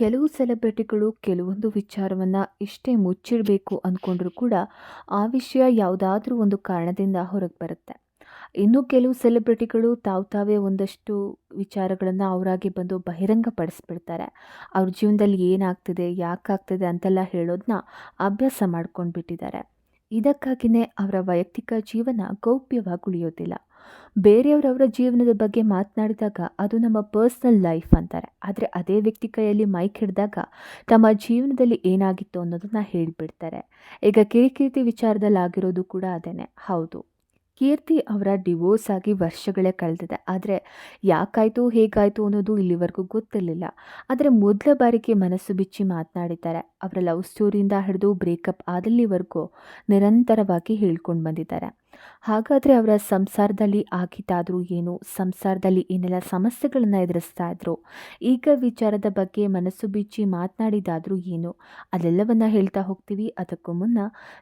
ಕೆಲವು ಸೆಲೆಬ್ರಿಟಿಗಳು ಕೆಲವೊಂದು ವಿಚಾರವನ್ನು ಎಷ್ಟೇ ಮುಚ್ಚಿಡಬೇಕು ಅಂದ್ಕೊಂಡ್ರೂ ಕೂಡ ಆ ವಿಷಯ ಯಾವುದಾದ್ರೂ ಒಂದು ಕಾರಣದಿಂದ ಹೊರಗೆ ಬರುತ್ತೆ. ಇನ್ನು ಕೆಲವು ಸೆಲೆಬ್ರಿಟಿಗಳು ತಾವು ತಾವೇ ಒಂದಷ್ಟು ವಿಚಾರಗಳನ್ನು ಅವರಾಗಿ ಬಂದು ಬಹಿರಂಗಪಡಿಸ್ಬಿಡ್ತಾರೆ. ಅವ್ರ ಜೀವನದಲ್ಲಿ ಏನಾಗ್ತಿದೆ, ಯಾಕಾಗ್ತಿದೆ ಅಂತೆಲ್ಲ ಹೇಳೋದನ್ನ ಅಭ್ಯಾಸ ಮಾಡ್ಕೊಂಡು ಬಿಟ್ಟಿದ್ದಾರೆ ಇದಕ್ಕಾಗಿಯೇ ಅವರ ವೈಯಕ್ತಿಕ ಜೀವನ ಗೌಪ್ಯವಾಗಿ ಉಳಿಯೋದಿಲ್ಲ. ಬೇರೆಯವರವರ ಜೀವನದ ಬಗ್ಗೆ ಮಾತನಾಡಿದಾಗ ಅದು ನಮ್ಮ ಪರ್ಸ್ನಲ್ ಲೈಫ್ ಅಂತಾರೆ. ಆದರೆ ಅದೇ ವ್ಯಕ್ತಿ ಕೈಯಲ್ಲಿ ಮೈಕ್ ಹಿಡಿದಾಗ ತಮ್ಮ ಜೀವನದಲ್ಲಿ ಏನಾಗಿತ್ತು ಅನ್ನೋದನ್ನ ಹೇಳಿಬಿಡ್ತಾರೆ. ಈಗ ಕಿರಿಕೀರ್ತಿ ವಿಚಾರದಲ್ಲಿ ಆಗಿರೋದು ಕೂಡ ಅದೇನೆ. ಹೌದು. ಕೀರ್ತಿ ಅವರ ಡಿವೋರ್ಸ್ ಆಗಿ ವರ್ಷಗಳೇ ಕಳೆದಿದೆ. ಆದರೆ ಯಾಕಾಯಿತು, ಹೇಗಾಯಿತು ಅನ್ನೋದು ಇಲ್ಲಿವರೆಗೂ ಗೊತ್ತಿರಲಿಲ್ಲ. ಆದರೆ ಮೊದಲ ಬಾರಿಗೆ ಮನಸ್ಸು ಬಿಚ್ಚಿ ಮಾತನಾಡಿದ್ದಾರೆ. ಅವರ ಲವ್ ಸ್ಟೋರಿಯಿಂದ ಹಿಡಿದು ಬ್ರೇಕಪ್ ಆದಲ್ಲಿವರೆಗೂ ನಿರಂತರವಾಗಿ ಹೇಳ್ಕೊಂಡು ಬಂದಿದ್ದಾರೆ. ಹಾಗಾದರೆ ಅವರ ಸಂಸಾರದಲ್ಲಿ ಆಗಿದ್ದಾದರೂ ಏನು? ಸಂಸಾರದಲ್ಲಿ ಏನೆಲ್ಲ ಸಮಸ್ಯೆಗಳನ್ನು ಎದುರಿಸ್ತಾ ಇದ್ರು? ಈಗ ವಿಚಾರದ ಬಗ್ಗೆ ಮನಸ್ಸು ಬಿಚ್ಚಿ ಮಾತನಾಡಿದಾದರೂ ಏನು? ಅದೆಲ್ಲವನ್ನು ಹೇಳ್ತಾ ಹೋಗ್ತೀವಿ. ಅದಕ್ಕೂ ಮುನ್ನ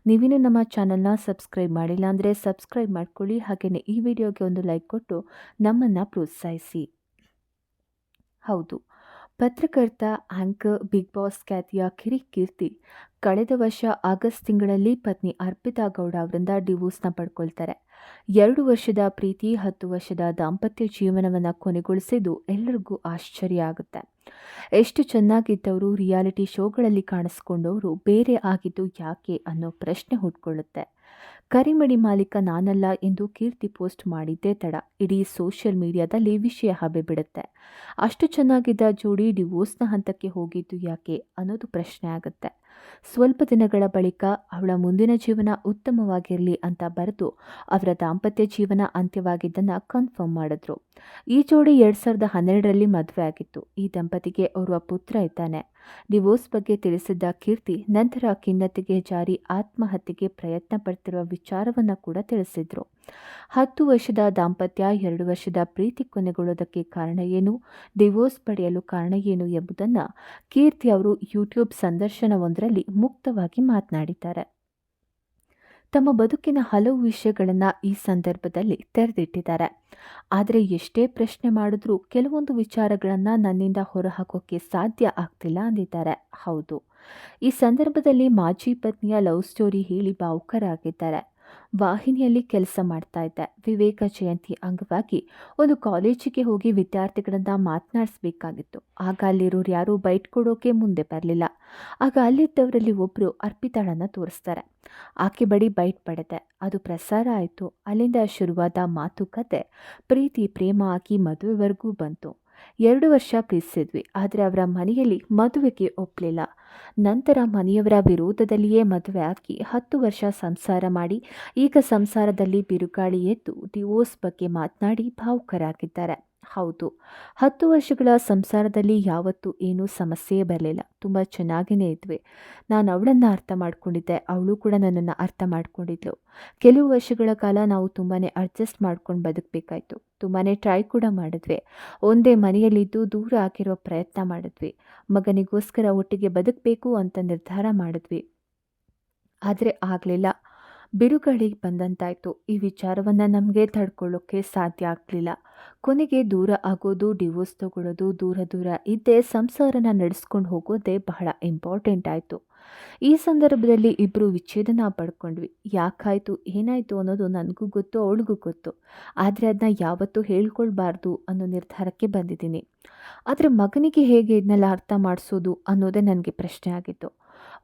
ನೀವೇನು ನಮ್ಮ ಚಾನಲ್ನ ಸಬ್ಸ್ಕ್ರೈಬ್ ಮಾಡಿಲ್ಲ ಅಂದರೆ ಸಬ್ಸ್ಕ್ರೈಬ್ ಮಾಡ್ಕೊಳ್ಳಿ. ಹಾಗೆಯೇ ಈ ವಿಡಿಯೋಗೆ ಒಂದು ಲೈಕ್ ಕೊಟ್ಟು ನಮ್ಮನ್ನು ಪ್ರೋತ್ಸಾಹಿಸಿ. ಹೌದು. ಪತ್ರಕರ್ತ, ಆಂಕರ್, ಬಿಗ್ ಬಾಸ್ ಖ್ಯಾತಿಯ ಕಿರಿಕೀರ್ತಿ. ಕಳೆದ ವರ್ಷ ಆಗಸ್ಟ್ ತಿಂಗಳಲ್ಲಿ ಪತ್ನಿ ಅರ್ಪಿತಾ ಗೌಡ ಅವರಿಂದ ಡಿವೋರ್ಸ್ನ ಪಡ್ಕೊಳ್ತಾರೆ. ಎರಡು ವರ್ಷದ ಪ್ರೀತಿ, ಹತ್ತು ವರ್ಷದ ದಾಂಪತ್ಯ ಜೀವನವನ್ನು ಕೊನೆಗೊಳಿಸಿದ್ದು ಎಲ್ಲರಿಗೂ ಆಶ್ಚರ್ಯ ಆಗುತ್ತೆ. ಎಷ್ಟು ಚೆನ್ನಾಗಿದ್ದವರು, ರಿಯಾಲಿಟಿ ಶೋಗಳಲ್ಲಿ ಕಾಣಿಸ್ಕೊಂಡವರು, ಬೇರೆ ಆಗಿದ್ದು ಯಾಕೆ ಅನ್ನೋ ಪ್ರಶ್ನೆ ಹುಟ್ಕೊಳ್ಳುತ್ತೆ. ಕರಿಮಡಿ ಮಾಲೀಕ ನಾನಲ್ಲ ಎಂದು ಕೀರ್ತಿ ಪೋಸ್ಟ್ ಮಾಡಿದ್ದೇ ತಡ. ಇಡೀ ಸೋಷಿಯಲ್ ಮೀಡಿಯಾದಲ್ಲಿ ವಿಷಯ ಹಬೆ ಬಿಡುತ್ತೆ. ಅಷ್ಟು ಚೆನ್ನಾಗಿದ್ದ ಜೋಡಿ ಡಿವೋರ್ಸ್ನ ಹಂತಕ್ಕೆ ಹೋಗಿದ್ದು ಯಾಕೆ ಅನ್ನೋದು ಪ್ರಶ್ನೆ ಆಗುತ್ತೆ. ಸ್ವಲ್ಪ ದಿನಗಳ ಬಳಿಕ ಅವಳ ಮುಂದಿನ ಜೀವನ ಉತ್ತಮವಾಗಿರಲಿ ಅಂತ ಬರೆದು ಅವರ ದಾಂಪತ್ಯ ಜೀವನ ಅಂತ್ಯವಾಗಿದ್ದನ್ನು ಕನ್ಫರ್ಮ್ ಮಾಡಿದ್ರು. ಈ ಜೋಡಿ ಎರಡು ಸಾವಿರದ ಹನ್ನೆರಡರಲ್ಲಿ ಮದುವೆ ಆಗಿತ್ತು. ಈ ದಂಪತಿಗೆ ಓರ್ವ ಪುತ್ರ ಇದ್ದಾನೆ. ಡಿವೋರ್ಸ್ ಬಗ್ಗೆ ತಿಳಿಸಿದ್ದ ಕೀರ್ತಿ ನಂತರ ಖಿನ್ನತೆಗೆ ಜಾರಿ ಆತ್ಮಹತ್ಯೆಗೆ ಪ್ರಯತ್ನ ಪಡ್ತಿರುವ ವಿಚಾರವನ್ನು ಕೂಡ ತಿಳಿಸಿದ್ರು. ಹತ್ತು ವರ್ಷದ ದಾಂಪತ್ಯ, ಎರಡು ವರ್ಷದ ಪ್ರೀತಿ ಕೊನೆಗೊಳ್ಳೋದಕ್ಕೆ ಕಾರಣ ಏನು? ಡಿವೋರ್ಸ್ ಪಡೆಯಲು ಕಾರಣ ಏನು ಎಂಬುದನ್ನು ಕೀರ್ತಿ ಅವರು ಯೂಟ್ಯೂಬ್ ಸಂದರ್ಶನವೊಂದರಲ್ಲಿ ಮುಕ್ತವಾಗಿ ಮಾತನಾಡಿದ್ದಾರೆ. ತಮ್ಮ ಬದುಕಿನ ಹಲವು ವಿಷಯಗಳನ್ನು ಈ ಸಂದರ್ಭದಲ್ಲಿ ತೆರೆದಿಟ್ಟಿದ್ದಾರೆ. ಆದರೆ ಎಷ್ಟೇ ಪ್ರಶ್ನೆ ಮಾಡಿದ್ರೂ ಕೆಲವೊಂದು ವಿಚಾರಗಳನ್ನು ನನ್ನಿಂದ ಹೊರಹಾಕೋಕ್ಕೆ ಸಾಧ್ಯ ಆಗ್ತಿಲ್ಲ ಅಂದಿದ್ದಾರೆ. ಹೌದು. ಈ ಸಂದರ್ಭದಲ್ಲಿ ಮಾಜಿ ಪತ್ನಿಯ ಲವ್ ಸ್ಟೋರಿ ಹೇಳಿ ಭಾವುಕರಾಗಿದ್ದಾರೆ. ವಾಹಿನಿಯಲ್ಲಿ ಕೆಲಸ ಮಾಡ್ತಾ ಇದ್ದೆ ವಿವೇಕ ಜಯಂತಿ ಅಂಗವಾಗಿ ಒಂದು ಕಾಲೇಜಿಗೆ ಹೋಗಿ ವಿದ್ಯಾರ್ಥಿಗಳನ್ನ ಮಾತನಾಡಿಸ್ಬೇಕಾಗಿತ್ತು. ಆಗ ಅಲ್ಲಿರೋರು ಯಾರೂ ಬೈಟ್ ಕೊಡೋಕೆ ಮುಂದೆ ಬರಲಿಲ್ಲ. ಆಗ ಅಲ್ಲಿದ್ದವರಲ್ಲಿ ಒಬ್ಬರು ಅರ್ಪಿತಾಳನ್ನು ತೋರಿಸ್ತಾರೆ. ಆಕೆ ಬಳಿ ಬೈಟ್ ಪಡೆದೆ. ಅದು ಪ್ರಸಾರ ಆಯಿತು. ಅಲ್ಲಿಂದ ಶುರುವಾದ ಮಾತುಕತೆ ಪ್ರೀತಿ, ಪ್ರೇಮ ಆಗಿ ಮದುವೆವರೆಗೂ ಬಂತು. ಎರಡು ವರ್ಷ ಪ್ರೀತಿಸಿದ್ವಿ, ಆದರೆ ಅವರ ಮನೆಯಲ್ಲಿ ಮದುವೆಗೆ ಒಪ್ಪಲಿಲ್ಲ ನಂತರ ಮನೆಯವರ ವಿರೋಧದಲ್ಲಿಯೇ ಮದುವೆ ಹಾಕಿ ಹತ್ತು ವರ್ಷ ಸಂಸಾರ ಮಾಡಿ, ಈಗ ಸಂಸಾರದಲ್ಲಿ ಬಿರುಗಾಳಿ ಎದ್ದು ಡಿವೋರ್ಸ್ ಬಗ್ಗೆ ಮಾತನಾಡಿ ಭಾವುಕರಾಗಿದ್ದಾರೆ. ಹೌದು. ಹತ್ತು ವರ್ಷಗಳ ಸಂಸಾರದಲ್ಲಿ ಯಾವತ್ತೂ ಏನೂ ಸಮಸ್ಯೆ ಬರಲಿಲ್ಲ. ತುಂಬ ಚೆನ್ನಾಗಿಯೇ ಇದ್ವಿ. ನಾನು ಅವಳನ್ನು ಅರ್ಥ ಮಾಡಿಕೊಂಡಿದ್ದೆ. ಅವಳು ಕೂಡ ನನ್ನನ್ನು ಅರ್ಥ ಮಾಡ್ಕೊಂಡಿದ್ಲು. ಕೆಲವು ವರ್ಷಗಳ ಕಾಲ ನಾವು ತುಂಬಾ ಅಡ್ಜಸ್ಟ್ ಮಾಡ್ಕೊಂಡು ಬದುಕಬೇಕಾಯ್ತು. ತುಂಬಾ ಟ್ರೈ ಕೂಡ ಮಾಡಿದ್ವಿ. ಒಂದೇ ಮನೆಯಲ್ಲಿದ್ದು ದೂರ ಆಗಿರೋ ಪ್ರಯತ್ನ ಮಾಡಿದ್ವಿ. ಮಗನಿಗೋಸ್ಕರ ಒಟ್ಟಿಗೆ ಬದುಕಬೇಕು ಅಂತ ನಿರ್ಧಾರ ಮಾಡಿದ್ವಿ. ಆದರೆ ಆಗಲಿಲ್ಲ. ಬಿರುಗಾಳಿಗೆ ಬಂದಂತಾಯಿತು. ಈ ವಿಚಾರವನ್ನು ನಮಗೆ ತಡ್ಕೊಳ್ಳೋಕ್ಕೆ ಸಾಧ್ಯ ಆಗಲಿಲ್ಲ. ಕೊನೆಗೆ ದೂರ ಆಗೋದು ಡಿವೋರ್ಸ್ ತಗೊಳ್ಳೋದು, ದೂರ ದೂರ ಇದ್ದೇ ಸಂಸಾರನ ನಡೆಸ್ಕೊಂಡು ಹೋಗೋದೇ ಬಹಳ ಇಂಪಾರ್ಟೆಂಟ್ ಆಯಿತು. ಈ ಸಂದರ್ಭದಲ್ಲಿ ಇಬ್ಬರು ವಿಚ್ಛೇದನ ಪಡ್ಕೊಂಡ್ವಿ. ಯಾಕಾಯಿತು, ಏನಾಯಿತು ಅನ್ನೋದು ನನಗೂ ಗೊತ್ತು, ಅವಳಿಗೂ ಗೊತ್ತು. ಆದರೆ ಅದನ್ನ ಯಾವತ್ತೂ ಹೇಳ್ಕೊಳ್ಬಾರ್ದು ಅನ್ನೋ ನಿರ್ಧಾರಕ್ಕೆ ಬಂದಿದ್ದೀನಿ. ಆದರೆ ಮಗನಿಗೆ ಹೇಗೆ ಇದನ್ನೆಲ್ಲ ಅರ್ಥ ಮಾಡಿಸೋದು ಅನ್ನೋದೇ ನನಗೆ ಪ್ರಶ್ನೆ ಆಗಿತ್ತು.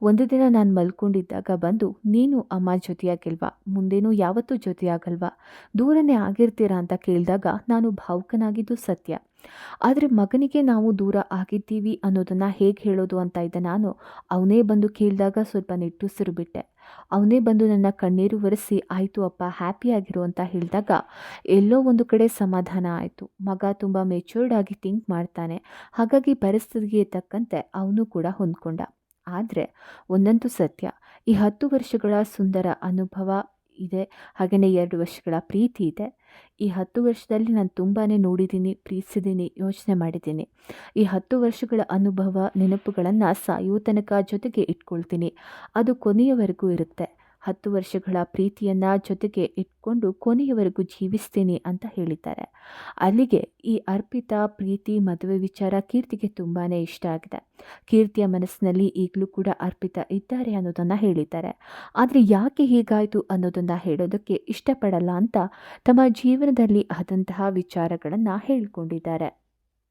ಒಂದು ದಿನ ನಾನು ಮಲ್ಕೊಂಡಿದ್ದಾಗ ಬಂದು, ನೀನು ಅಮ್ಮ ಜೊತೆಯಾಗಿಲ್ವಾ? ಮುಂದೇನೂ ಯಾವತ್ತೂ ಜೊತೆಯಾಗಲ್ವಾ? ದೂರನೇ ಆಗಿರ್ತೀರಾ? ಅಂತ ಕೇಳಿದಾಗ ನಾನು ಭಾವುಕನಾಗಿದ್ದು ಸತ್ಯ. ಆದರೆ ಮಗನಿಗೆ ನಾವು ದೂರ ಆಗಿದ್ದೀವಿ ಅನ್ನೋದನ್ನು ಹೇಗೆ ಹೇಳೋದು ಅಂತ ಇದ್ದೆ ನಾನು ಅವನೇ ಬಂದು ಕೇಳಿದಾಗ ಸ್ವಲ್ಪ ನಿಟ್ಟುಸಿರು ಬಿಟ್ಟೆ. ಅವನೇ ಬಂದು ನನ್ನ ಕಣ್ಣೀರು ಒರೆಸಿ, ಆಯಿತು ಅಪ್ಪ ಹ್ಯಾಪಿಯಾಗಿರು ಅಂತ ಹೇಳಿದಾಗ ಎಲ್ಲೋ ಒಂದು ಕಡೆ ಸಮಾಧಾನ ಆಯಿತು. ಮಗ ತುಂಬ ಮೆಚ್ಯೂರ್ಡ್ ಆಗಿ ಥಿಂಕ್ ಮಾಡ್ತಾನೆ. ಹಾಗಾಗಿ ಪರಿಸ್ಥಿತಿಗೆ ತಕ್ಕಂತೆ ಅವನು ಕೂಡ ಹೊಂದ್ಕೊಂಡ. ಆದರೆ ಒಂದಂತೂ ಸತ್ಯ. ಈ ಹತ್ತು ವರ್ಷಗಳ ಸುಂದರ ಅನುಭವ ಇದೆ ಹಾಗೆಯೇ ಎರಡು ವರ್ಷಗಳ ಪ್ರೀತಿ ಇದೆ. ಈ ಹತ್ತು ವರ್ಷದಲ್ಲಿ ನಾನು ತುಂಬಾ ನೋಡಿದ್ದೀನಿ ಪ್ರೀತಿಸಿದ್ದೀನಿ ಯೋಚನೆ ಮಾಡಿದ್ದೀನಿ ಈ ಹತ್ತು ವರ್ಷಗಳ ಅನುಭವ ನೆನಪುಗಳನ್ನು ಸಾಯೋ ತನಕ ಜೊತೆಗೆ ಇಟ್ಕೊಳ್ತೀನಿ. ಅದು ಕೊನೆಯವರೆಗೂ ಇರುತ್ತೆ. ಹತ್ತು ವರ್ಷಗಳ ಪ್ರೀತಿಯನ್ನು ಜೊತೆಗೆ ಇಟ್ಕೊಂಡು ಕೊನೆಯವರೆಗೂ ಜೀವಿಸ್ತೀನಿ ಅಂತ ಹೇಳಿದ್ದಾರೆ. ಅಲ್ಲಿಗೆ ಈ ಅರ್ಪಿತ ಪ್ರೀತಿ ಮದುವೆ ವಿಚಾರ ಕೀರ್ತಿಗೆ ತುಂಬಾ ಇಷ್ಟ ಆಗಿದೆ. ಕೀರ್ತಿಯ ಮನಸ್ಸಿನಲ್ಲಿ ಈಗಲೂ ಕೂಡ ಅರ್ಪಿತ ಇದ್ದಾರೆ ಅನ್ನೋದನ್ನು ಹೇಳಿದ್ದಾರೆ. ಆದರೆ ಯಾಕೆ ಹೀಗಾಯಿತು ಅನ್ನೋದನ್ನು ಹೇಳೋದಕ್ಕೆ ಇಷ್ಟಪಡಲ್ಲ ಅಂತ ತಮ್ಮ ಜೀವನದಲ್ಲಿ ಆದಂತಹ ವಿಚಾರಗಳನ್ನು ಹೇಳಿಕೊಂಡಿದ್ದಾರೆ.